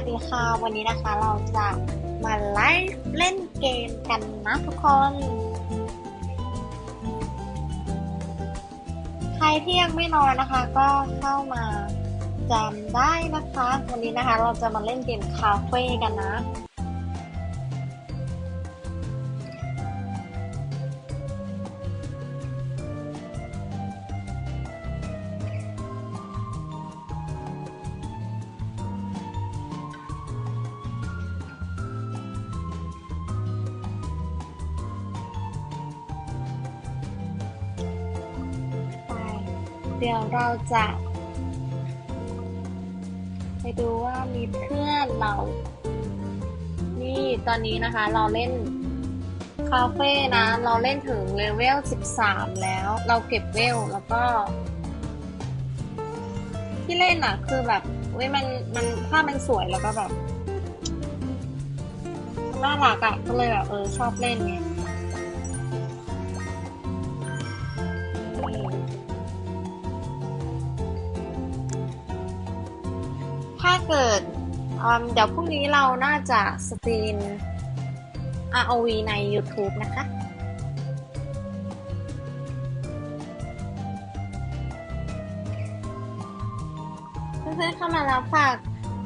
วัสดีค่ะ วันนี้นะคะเราจะมาไลฟ์เล่นเกมกันนะทุกคน ใครที่ยังไม่นอนนะคะ ก็เข้ามาจำได้นะคะ วันนี้นะคะเราจะมาเล่นเกมคาเฟ่กันนะ เราจะ ไปดูว่ามีเพื่อนเรา นี่ตอนนี้นะคะเราเล่นคาเฟ่นะ เราเล่นถึงเลเวล 13 แล้ว เราเก็บเวลแล้วก็ ที่เล่นอะคือแบบเว้ยมันมันภาพมันสวยแล้วก็แบบน่ารักอะก็เลยแบบเออชอบเล่นไง เกิดเดี๋ยวพรุ่งนี้เราน่าจะสตรีม ROV ใน YouTube นะคะเพื่อนๆเข้ามาแล้วฝาก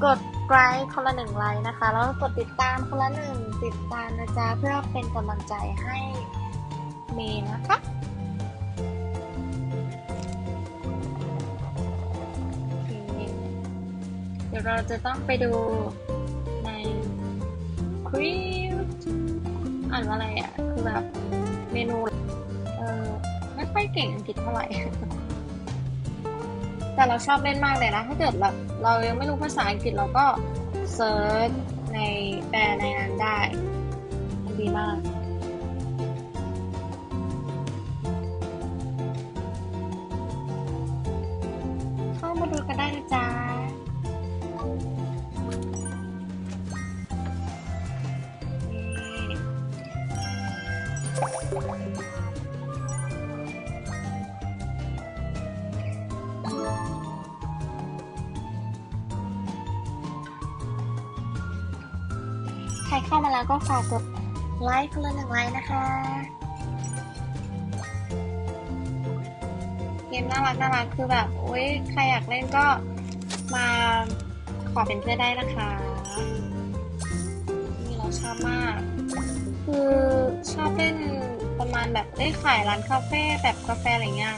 กดไลค์คนละหนึ่งไลค์นะคะ แล้วก็กดติดตามคนละหนึ่งติดตามนะจ๊ะเพื่อเป็นกำลังใจให้เมย์นะคะ ดี๋ยวเราจะต้องไปดูในครีมอ่านว่าอะไรอะ คือแบบเมนู เออไม่ค่อยเก่งอังกฤษเท่าไหร่ แต่เราชอบเล่นมากเลยนะ ถ้าเกิดแบบเรายังไม่รู้ภาษาอังกฤษเราก็เซิร์ชในแปลในนั้นได้ ดีมาก ก็ฝากกดไลค์คนละหนึ่งไลค์นะคะ เกมน่ารักน่ารักคือแบบโอ้ยใครอยากเล่นก็มาขอเป็นเพื่อนได้นะคะนี่เราชอบมาก คือชอบเล่นประมาณแบบเล่นขายร้านคาเฟ่แบบกาแฟอะไรเงี้ย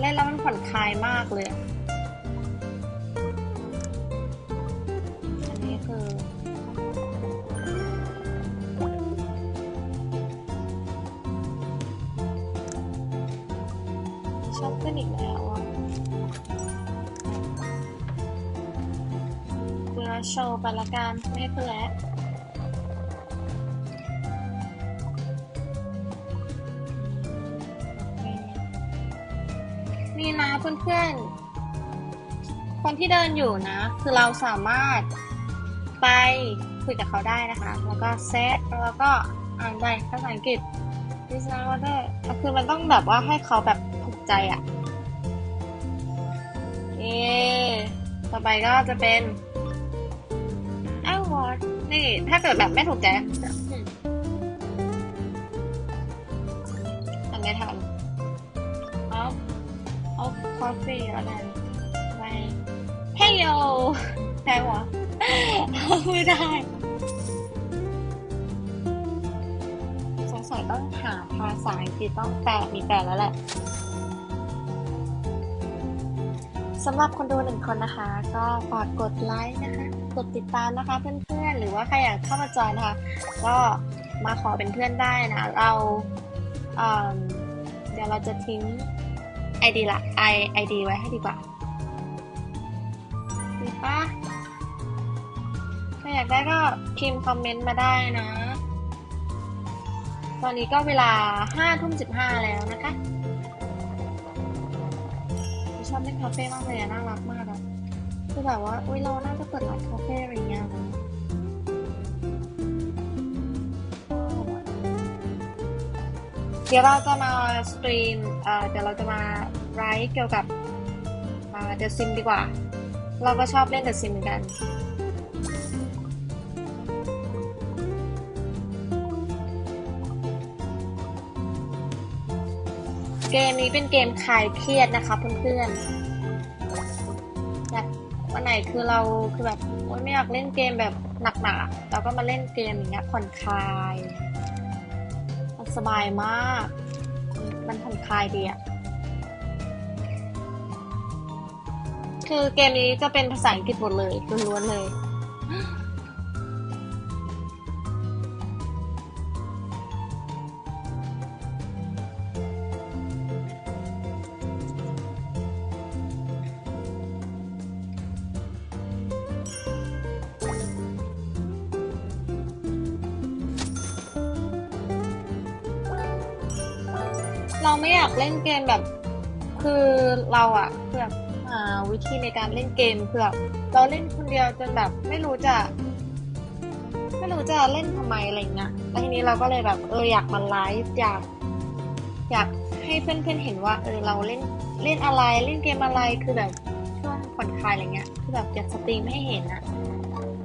เล่นแล้วมันผ่อนคลายมากเลย ไปละกันไม่เพื่อแล้วนี่นะเพื่อนๆ คนที่เดินอยู่นะ คือเราสามารถไปคุยกับเขาได้นะคะ แล้วก็เซตแล้วก็อ่านได้ภาษาอังกฤษ this now order คือมันต้องแบบว่าให้เขาแบบถูกใจอะ่ะเอต่อไปก็จะเป็น นี่ ถ้าเกิดแบบไม่ถูกใจอืมทำไม่ทันเอาเอาคอฟฟี่แล้วกันไปเฮยโยได้หวะไม่ได้ สงสัยต้องหาภาษาอังกฤษต้องแปลมีแปลแล้วแหละสำหรับคนดูหนึ่งคนนะคะ ก็ฝากกดไลค์นะคะ กดติดตามนะคะเพื่อนๆ หรือว่าใครอยากเข้ามาจอยนะคะก็มาขอเป็นเพื่อนได้นะเราเเดี๋ยวเราจะทิ้งไอดีละไอไอดีไว้ให้ดีกว่าดีปะถ้าอยากได้ก็พิมพ์คอมเมนต์มาได้นะ ตอนนี้ก็เวลาห้าทุ่มสิบห้าแล้วนะคะชอบเล่นคาเฟ่มากเลยอะน่ารักมากอะคือแบบว่า อุ้ยเราน่าจะเปิดร้านคาเฟ่อะไรอย่างเงี้ย เดี๋ยวเราจะมาสตรีมเดี๋ยวเราจะมาไลฟ์เกี่ยวกับเดอะซิมดีกว่า เราก็ชอบเล่นเดอะซิมกันเกมนี้เป็นเกมคลายเครียดนะคะเพื่อนๆแบบวันไหนคือเราคือแบบไม่อยากเล่นเกมแบบหนักๆเราก็มาเล่นเกมอย่างเงี้ยผ่อนคลาย สบายมาก มันผ่อนคลายดีอะคือเกมนี้จะเป็นภาษาอังกฤษหมดเลยล้วนๆเลย เล่นเกมแบบ คือเราอะคือหาวิธีในการเล่นเกมคือเราเล่นคนเดียวจนแบบ ไม่รู้จะ ไม่รู้จะเล่นทำไมอะไรเงี้ยแล้วทีนี้เราก็เลยแบบเอออยากมาไลฟ์อยาก อยากให้เพื่อนๆเห็นว่า เออเราเล่นเล่นอะไรเล่นเกมอะไรคือแบบช่วงผ่อนคลายอะไรเงี้ยคือแบบอยากสตรีมให้เห็นอะ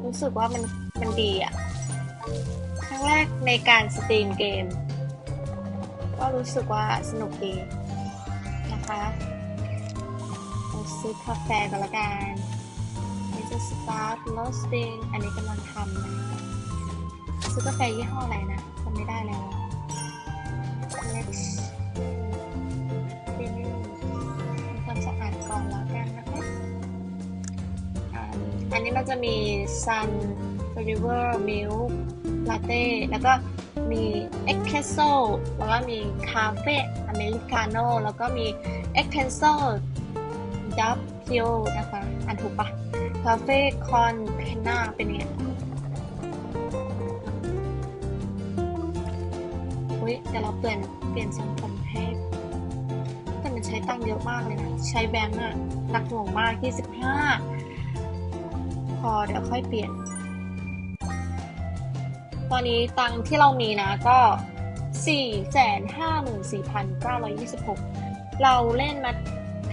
รู้สึกว่ามันมันดีอะครั้งแรกในการสตรีมเกม ก็รู้สึกว่าสนุกดีนะคะเราซื้อกาแฟกันละกันนี่จะ start roasting อันนี้กำลังทำนะซื้อกาแฟยี่ห้ออะไรนะจำไม่ได้แล้ว next รีวิวทำความสะอาดก่อนแล้วกันนะคะอันนี้มันจะมี sun river milk latte แล้วก็ มีเอ็กเพรสโซแล้วก็มีคาเฟ่อเมริกาโน่แล้วก็มีเอ็กเพรสโซดับเพียวนะคะอ่านถูกปะคาเฟ่คอนเพน่าเป็นไงอุ้ยเดี๋ยวเราเปลี่ยนเปลี่ยนทรงผมให้แต่มันใช้ตังค์เยอะมากเลยนะ ใช้แบงค์อะหนักหน่วงมาก 25 พอเดี๋ยวค่อยเปลี่ยน ตอนนี้ตังที่เรามีนะก็ 454,926 เราเล่นมา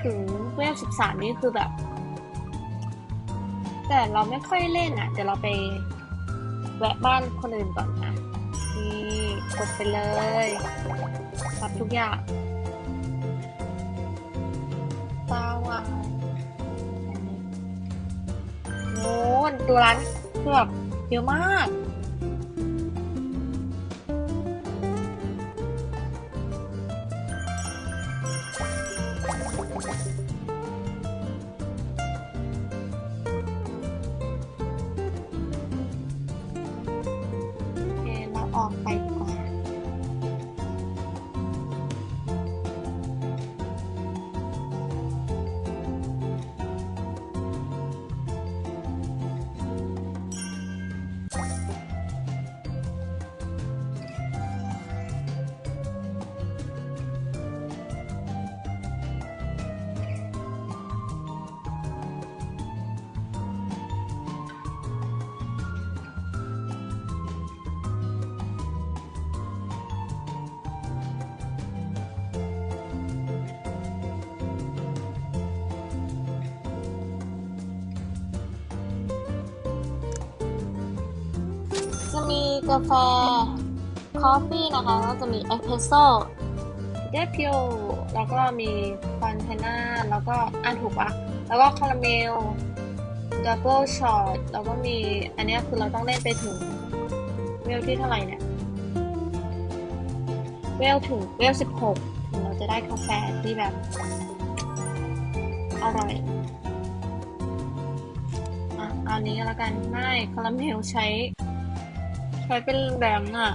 ถึงเวล13 นี่คือแบบ แต่เราไม่ค่อยเล่นอะ เดี๋ยวเราไปแวะบ้านคนอื่นก่อนนะนี่กดไปเลยรับทุกอย่างตาวาโอ้ดูร้านคือแบบเยอะมาก กาแฟ คอฟฟี่นะคะ ก็จะมีเอสเพรสโซ่เดพิโอแล้วก็มีฟอนเทน่าแล้วก็อ่านถูกปะแล้วก็คาราเมลดับเบิลช็อตแล้วก็มีอันนี้คือเราต้องเล่นไปถึงเวลที่เท่าไหร่เนี่ย เวลถึงเวลสิบหกถึงเราจะได้กาแฟที่แบบ อร่อยอะเอานี้แล้วกันไม่คาราเมลใช้ ช้เป็นแบงค์อะ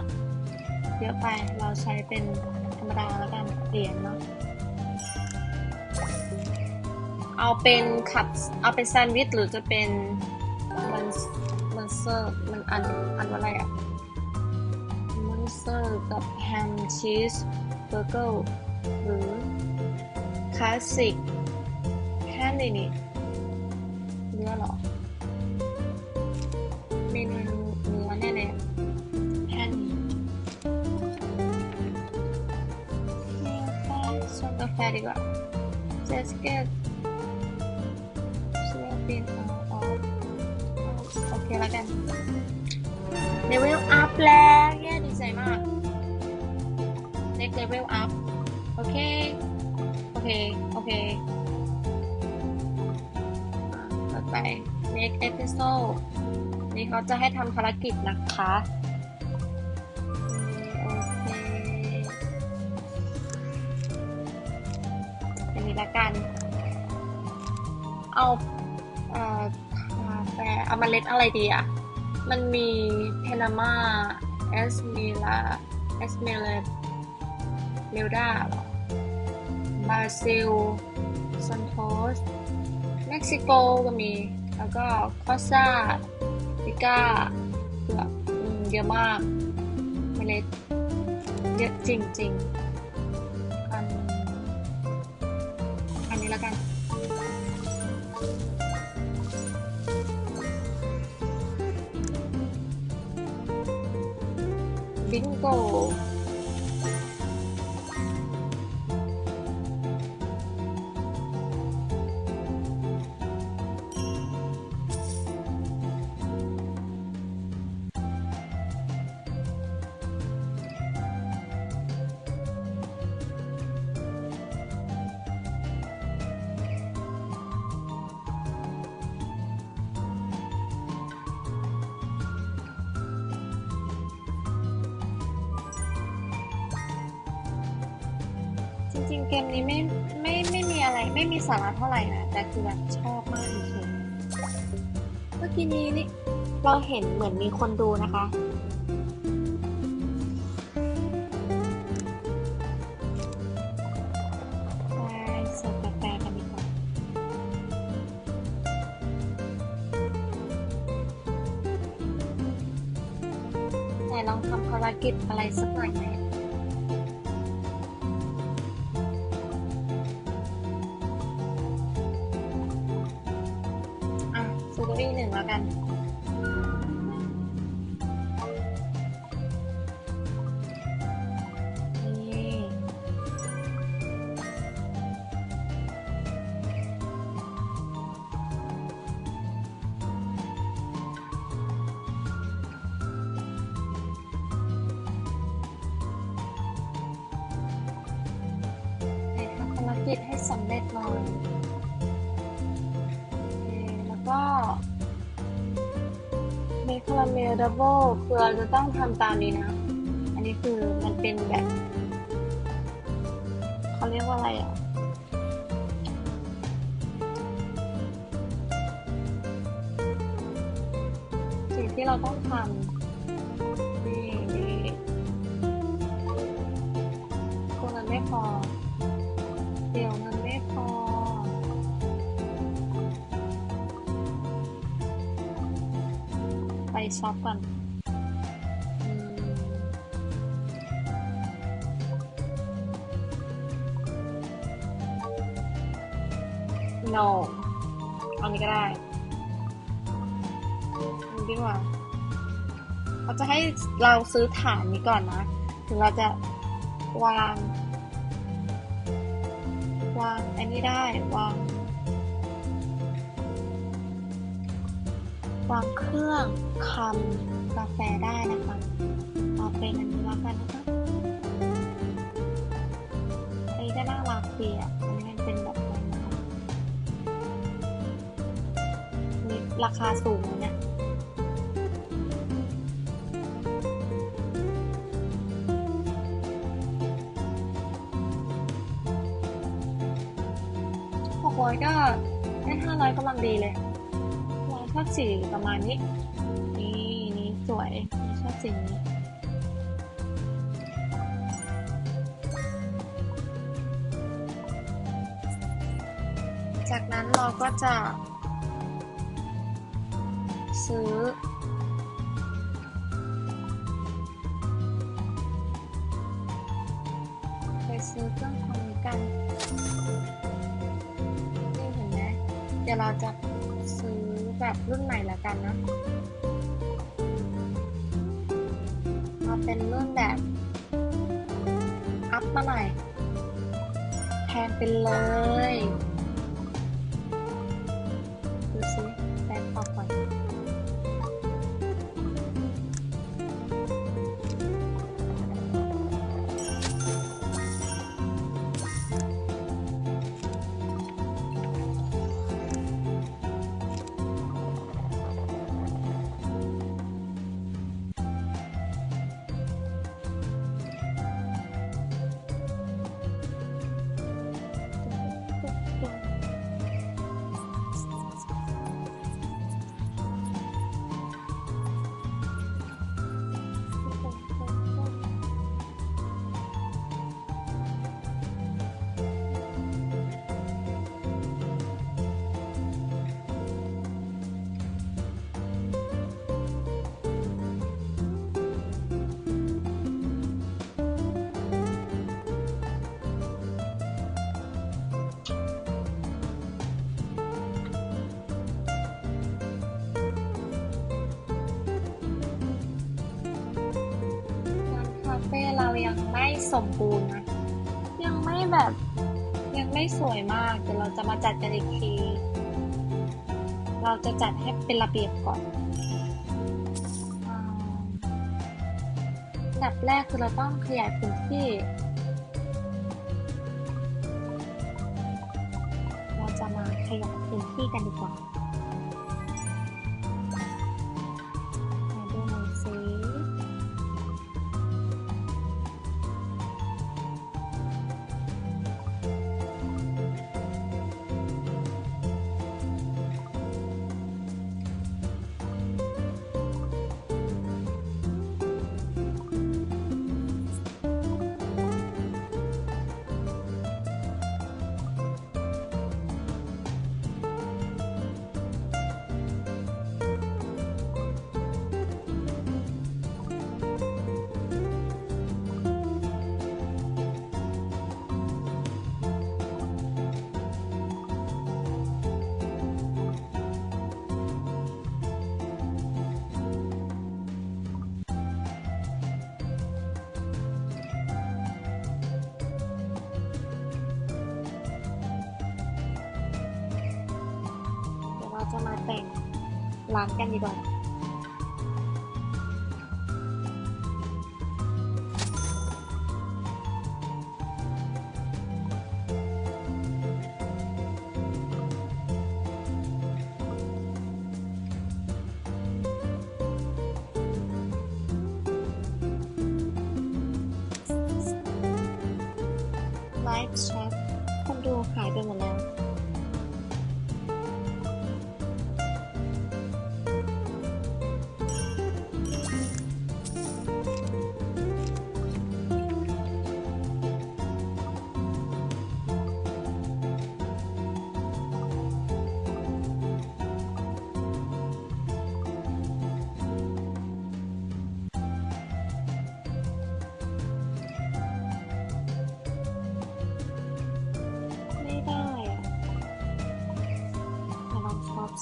เยอะไปเราใช้เป็นธรรมดาแล้วกันเหรียญเนาะเอาเป็นคัพเอาเป็นแซนด์วิชหรือจะเป็นมันมันเซอร์มันอันอันว่าอะไรอะมันเซอร์กับแฮมชีสเบอร์เกอร์หรือคลาสสิกแค่นี้นี่เนื้อเหรอ ชงกาแฟดีกว่า Just get swapping off โอเคแล้วกันเลเวลอัพแล้วเย้ดีใจมาก next level up โอเค โอเค โอเคต่อไป next episode นี่เขาจะให้ทำภารกิจนะคะ เอ่อคาแฟเอาเมล็ดอะไรดีอะ มันมีเพนามาเอสเมลาเอสเมลเมลดาหรอบราซิลซันโตสเม็กซิโกก็มี แล้วก็คอสซาริกาเยอะมาก เมล็ดเยอะจริง ๆ ริงเกมนี้ไม่ไม่ไม่มีอะไรไม่มีสาระเท่าไหร่นะแต่คือแบบชอบมากเฉยๆเมื่อกี้นี้นี่เราเห็นเหมือนมีคนดูนะคะไปสิร์ฟกาแฟกันดีกว่าไหนลองทำภารกิจอะไรสักหน่อยไหม ร็จหน่อยแล้วก็เมคลาเมลดับเบิลคือเราจะต้องทำตามนี้นะ อันนี้คือมันเป็นแบบเขาเรียกว่าอะไรอะสิ่งที่เราต้องทำนี่นี่ตัวเงินไม่พอเดี๋ยวเงิน ไปช็อปก่อนอืม no เอานี้ก็ได้อันนี้ดีกว่าเขาจะให้เราซื้อฐานนี้ก่อนนะ ถึงเราจะวาง วางอันนี้ได้ วาง วางเครื่องคำกาแฟได้นะคะเอาเป็นอันนี้แล้วกันนะคะอันนี้ก็น่ารักดีอะมันเป็นแบบไม้ๆนี่ราคาสูงนะเนี่ยหกร้อยก็ได้ห้าร้อยกำลังดีเลย อบสีประมาณนี้ นี่นี่สวยชอบสีนี้จากนั้นเราก็จะซื้อ รุ่นใหม่ละกันนะเอาเป็นรุ่นแบบ อัพมาหน่อยแทนไปเลย สมบูรณ์นะยังไม่แบบ ยังไม่สวยมากเดี๋ยวเราจะมาจัดกันอีกที เราจะจัดให้เป็นระเบียบก่อนอันดับแรกคือเราต้องขยายพื้นที่ เราจะมาขยายพื้นที่กันดีกว่า แต่งร้านกันดีกว่า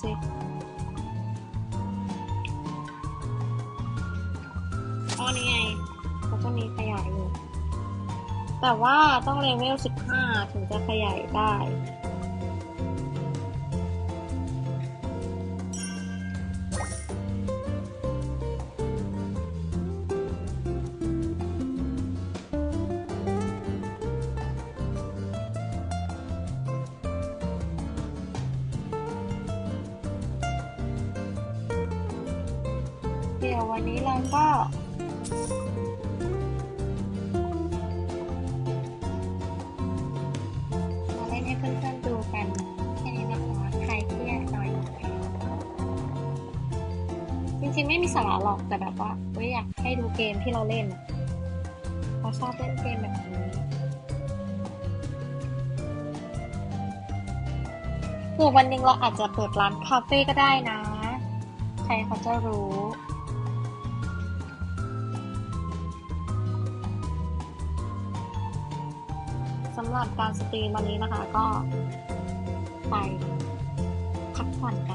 สิอ๋อนี่ไงเขาจะมีขยายอยู่ แต่ว่าต้องเลเวล 15 ถึงจะขยายได้ เดี๋ยววันนี้เราก็ มาเล่นให้เพื่อนๆดูกัน แค่นี้นะคะใครเครียดหน่อยจริงๆไม่มีสาระหรอกแต่แบบว่าเว้ยอยากให้ดูเกมที่เราเล่นเพราะชอบเล่นเกมแบบนี้เผื่อวันหนึ่งเราอาจจะเปิดร้านคาเฟ่ก็ได้นะ ใครเขาจะรู้ หรับการสตรีมวันนี้นะคะ ก็ไปพักผ่อนกัน